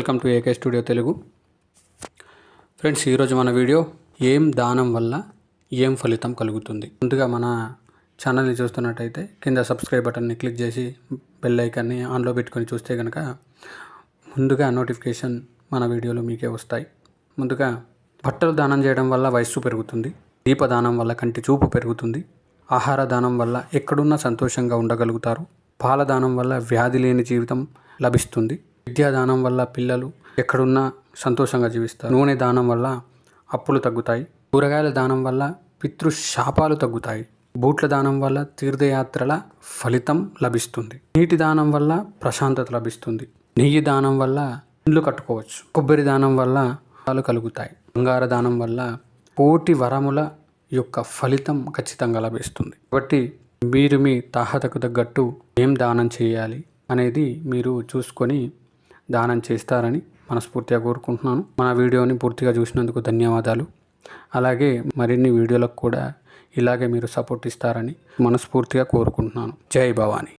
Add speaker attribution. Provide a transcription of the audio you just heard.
Speaker 1: Welcome to AK studio Telugu. Friends ఈరోజు మన video ఏం దానం వల్ల ఏం ఫలితం కలుగుతుంది? ముందుగా మన ఛానల్ని చూస్తున్నట్టయితే కింద సబ్స్క్రైబ్ బటన్ని క్లిక్ చేసి బెల్ ఐకాన్ని ఆన్లో పెట్టుకొని చూస్తే కనుక ముందుగా నోటిఫికేషన్ మన వీడియోలో మీకే వస్తాయి. ముందుగా బట్టలు దానం చేయడం వల్ల వయస్సు పెరుగుతుంది దీపదానం వల్ల కంటి చూపు పెరుగుతుంది ఆహార దానం వల్ల ఎక్కడున్నా సంతోషంగా ఉండగలుగుతారు పాల దానం వల్ల వ్యాధి లేని జీవితం లభిస్తుంది విద్యాదానం వల్ల పిల్లలు ఎక్కడున్నా సంతోషంగా జీవిస్తారు. నూనె దానం వల్ల అప్పులు తగ్గుతాయి. కూరగాయల దానం వల్ల పితృ శాపాలు తగ్గుతాయి. బూట్ల దానం వల్ల తీర్థయాత్రల ఫలితం లభిస్తుంది. నీటి దానం వల్ల ప్రశాంతత లభిస్తుంది. నెయ్యి దానం వల్ల ఇండ్లు కట్టుకోవచ్చు. కొబ్బరి దానం వల్ల ఫలాలు కలుగుతాయి. బంగార దానం వల్ల కోటి వరముల యొక్క ఫలితం ఖచ్చితంగా లభిస్తుంది. కాబట్టి మీరు మీ తాహతకు తగ్గట్టు ఏం దానం చేయాలి అనేది మీరు చూసుకొని దానం చేస్తారని మనస్ఫూర్తిగా కోరుకుంటున్నాను. మన వీడియోని పూర్తిగా చూసినందుకు ధన్యవాదాలు. అలాగే మరిన్ని వీడియోలకు కూడా ఇలాగే మీరు సపోర్ట్ ఇస్తారని మనస్ఫూర్తిగా కోరుకుంటున్నాను. జై భవానీ.